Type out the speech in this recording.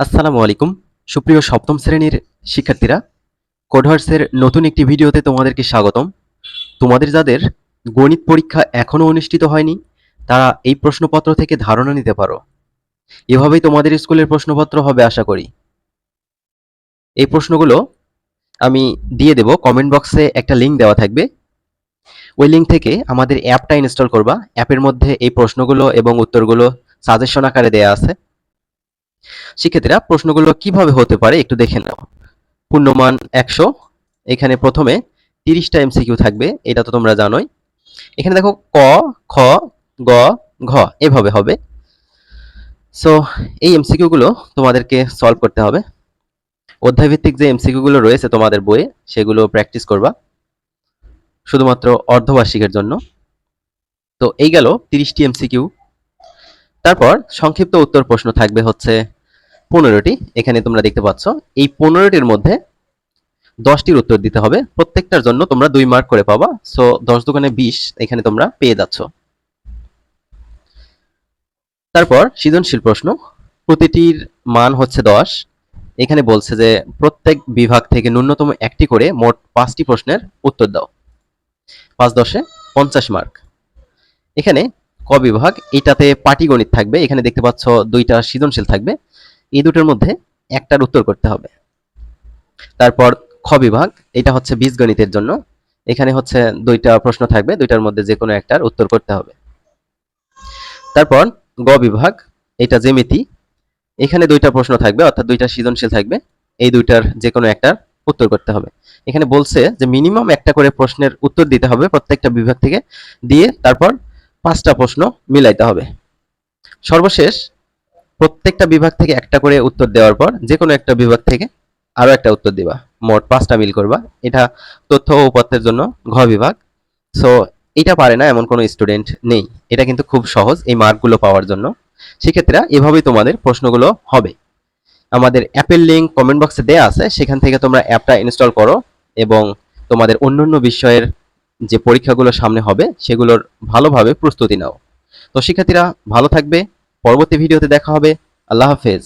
আসসালামু আলাইকুম। সুপ্রিয় সপ্তম শ্রেণির শিক্ষার্থীরা কোডহার্সের নতুন একটি ভিডিওতে তোমাদেরকে স্বাগতম। তোমাদের যাদের গণিত পরীক্ষা এখনও অনুষ্ঠিত হয়নি, তারা এই প্রশ্নপত্র থেকে ধারণা নিতে পারো। এভাবেই তোমাদের স্কুলের প্রশ্নপত্র হবে আশা করি। এই প্রশ্নগুলো আমি দিয়ে দেব কমেন্ট বক্সে একটা লিঙ্ক দেওয়া থাকবে। ওই লিঙ্ক থেকে আমাদের অ্যাপটা ইনস্টল করবা। অ্যাপের মধ্যে এই প্রশ্নগুলো এবং উত্তরগুলো সাজেশন আকারে দেয়া আছে। শিক্ষার্থীরা প্রশ্নগুলো কীভাবে হতে পারে একটু দেখে নাও। পূর্ণমান একশো, এখানে প্রথমে তিরিশটা এমসিকিউ থাকবে, এটা তো তোমরা জানোই। এখানে দেখো ক, খ, গ, ঘ, এভাবে হবে। সো এই এমসিকিউ গুলো তোমাদেরকে সলভ করতে হবে। অধ্যায়ভিত্তিক যে এমসিকিউ গুলো রয়েছে তোমাদের বইয়ে, সেগুলো প্র্যাকটিস করবা, শুধুমাত্র অর্ধবার্ষিকের জন্য। তো এই গেল তিরিশটি এমসিকিউ। তারপর সংক্ষিপ্ত উত্তর প্রশ্ন থাকবে হচ্ছে পনেরোটি, এখানে তোমরা দেখতে পাচ্ছ, এই পনেরোটির মধ্যে দশটির উত্তর দিতে হবে। প্রত্যেকটার জন্য তোমরা দুই মার্ক করে পাবা সো দশ দোকানে বিশ এখানে তোমরা পেয়ে যাচ্ছ। তারপর সৃজনশীল প্রশ্ন, প্রতিটির মান হচ্ছে দশ। এখানে বলছে যে প্রত্যেক বিভাগ থেকে ন্যূনতম একটি করে মোট পাঁচটি প্রশ্নের উত্তর দাও। পাঁচ দশে পঞ্চাশ মার্ক এখানে ক বিভাগ, এটাতে পাটিগণিত থাকবে, এখানে দেখতে পাচ্ছ দুইটা সৃজনশীল থাকবে। এই দুটোর মধ্যে একটার উত্তর করতে হবে। তারপর খ বিভাগ, এটা হচ্ছে বীজগণিতের জন্য। এখানে হচ্ছে দুইটা প্রশ্ন থাকবে, দুইটার মধ্যে যে কোনো একটার উত্তর করতে হবে। তারপর গ বিভাগ, এটা জেমিতি এখানে দুইটা প্রশ্ন থাকবে, অর্থাৎ দুইটা সৃজনশীল থাকবে। এই দুইটার যে কোনো একটার উত্তর করতে হবে। এখানে বলছে যে মিনিমাম একটা করে প্রশ্নের উত্তর দিতে হবে প্রত্যেকটা বিভাগ থেকে, দিয়ে তারপর পাঁচটা প্রশ্ন মিলাইতে হবে। সর্বশেষ প্রত্যেকটা বিভাগ থেকে একটা করে উত্তর দেওয়ার পর যে কোনো একটা বিভাগ থেকে আরও একটা উত্তর দিবা। মোট পাঁচটা মিল করবা। এটা তথ্য ও উপাত্তের জন্য ঘ বিভাগ। সো এটা পারে না এমন কোনো স্টুডেন্ট নেই। এটা কিন্তু খুব সহজ এই মার্কগুলো পাওয়ার জন্য। সেক্ষেত্রে এভাবেই তোমাদের প্রশ্নগুলো হবে। আমাদের অ্যাপের লিঙ্ক কমেন্ট বক্সে দেওয়া আছে। সেখান থেকে তোমরা অ্যাপটা ইনস্টল করো এবং তোমাদের অন্যান্য বিষয়ের যে পরীক্ষাগুলো সামনে হবে সেগুলোর ভালোভাবে প্রস্তুতি নাও। তো শিক্ষার্থীরা ভালো থাকবে। পরবর্তী ভিডিওতে দেখা হবে। আল্লাহ হাফেজ।